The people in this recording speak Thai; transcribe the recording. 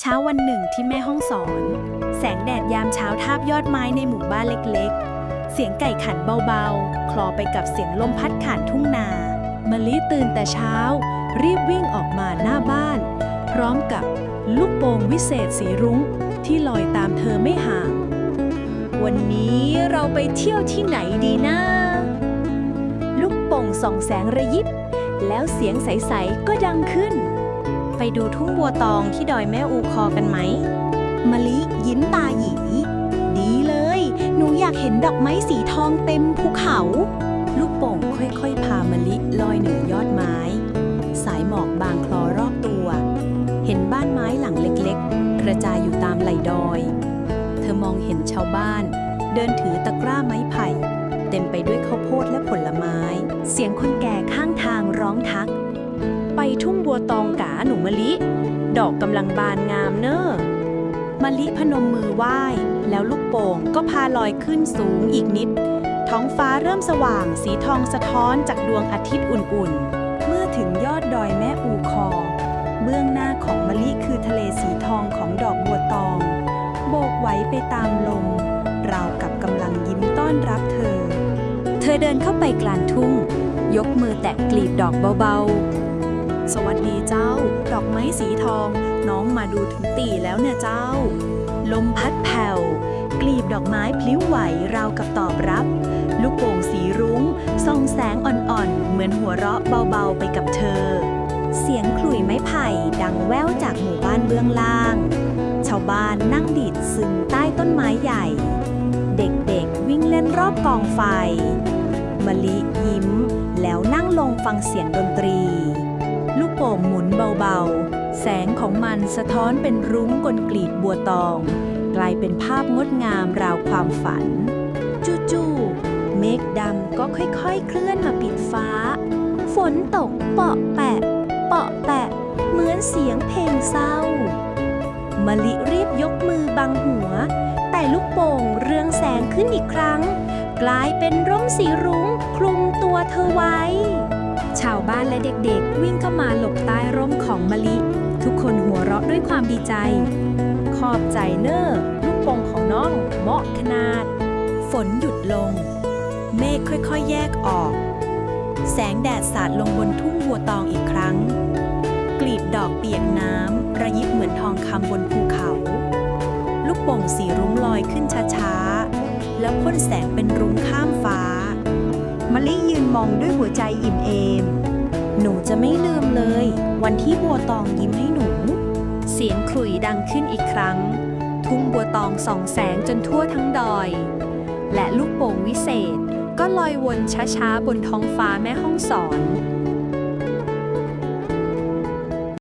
เช้าวันหนึ่งที่แม่ห้องสอน แสงแดดยามเช้าทาบยอดไม้ในหมู่บ้านเล็กๆ เสียงไก่ขันเบาๆ คลอไปกับเสียงลมพัดผ่านทุ่งนามะลิตื่นแต่เช้า รีบวิ่งออกมาหน้าบ้าน พร้อมกับลูกโป่งวิเศษสีรุ้งที่ลอยตามเธอไม่ห่าง วันนี้เราไปเที่ยวที่ไหนดีนะลูกโป่งส่องแสงระยิบ แล้วเสียงใส ๆ ก็ดังขึ้น ไปดูทุ่งบัวตองที่ดอยแม่อูคอกันไหม มะลิยิ้มตาหยีดีเลย หนูอยากเห็นดอกไม้สีทองเต็มภูเขา ลูกโป่งค่อยๆ พามะลิลอยเหนือยอดไม้ สายหมอกบางคลอรอบตัว เห็นบ้านไม้หลังเล็กๆ กระจายอยู่ตามไหล่ดอย เธอมองเห็นชาวบ้าน เดินถือตะกร้าไม้ไผ่ เต็มไปด้วยข้าวโพดและผลไม้ เสียงคนแก่ข้างทางร้องทัก วตองกาหนูมะลิ ดอกกำลังบานงามเนอะมะลิพนมมือไหว้ แล้วลูกโป่งก็พาลอยขึ้นสูงอีกนิด ท้องฟ้าเริ่มสว่างสีทองสะท้อนจากดวงอาทิตย์อุ่นๆ เมื่อถึงยอดดอยแม่อูคอ เบื้องหน้าของมะลิคือทะเลสีทองของดอกบัวตอง โบกไหวไปตามลมราวกับกำลังยิ้มต้อนรับเธอ เธอเดินเข้าไปกลางทุ่ง ยกมือแตะกลีบดอกเบาๆ สวัสดีเจ้า ดอกไม้สีทอง น้องมาดูถึงตีแล้วเนี่ยเจ้า ลมพัดแผ่ว กลีบดอกไม้พลิ้วไหวราวกับตอบรับ ลูกโป่งสีรุง้งส่องแสงอ่อนๆ เหมือนหัวเราะเบาๆไปกับเธอ เสียงขลุ่ยไม้ไผ่ดังแว่วจากหมู่บ้านเบื้องล่าง ชาวบ้านนั่งดีดซึมใต้ต้นไม้ใหญ่ เด็กๆวิ่งเล่นรอบกองไฟมะลิยิ้ม แล้วนั่งลงฟังเสียงดนตรี ลูกโป่งหมุนเบาๆ แสงของมันสะท้อนเป็นรุ้งกลกลีบบัวตอง กลายเป็นภาพงดงามราวความฝัน จู่ๆเมฆดำก็ค่อยๆ เคลื่อนมาปิดฟ้า ฝนตกเปาะแปะ เปาะแปะ เหมือนเสียงเพลงเศร้ามะลิรีบยกมือบังหัว แต่ลูกโป่งเรืองแสงขึ้นอีกครั้ง กลายเป็นร่มสีรุ้งคลุมตัวเธอไว้ ชาวบ้าน และเด็กๆ วิ่งเข้ามาหลบใต้ร่มของมะลิ ทุกคนหัวเราะด้วยความดีใจ ขอบใจเนอร์ลูกโป่งของน้องเหมาะขนาด ฝนหยุดลง เมฆค่อยๆ แยกออก แสงแดดสาดลงบนทุ่งบัวตองอีกครั้ง กลีบดอกเปียกน้ำระยิบเหมือนทองคำบนภูเขา ลูกโป่งสีรุ้งลอยขึ้นช้าๆ แล้วพ่นแสงเป็นรุ้งข้ามฟ้ามะลิยืนมองด้วยหัวใจอิ่มเอม หนูจะไม่ลืมเลย วันที่บัวตองยิ้มให้หนู เสียงขลุ่ยดังขึ้นอีกครั้ง ทุ่งบัวตองส่องแสงจนทั่วทั้งดอย และลูกโป่งวิเศษก็ลอยวนช้าๆบนท้องฟ้าแม่ห้องสอน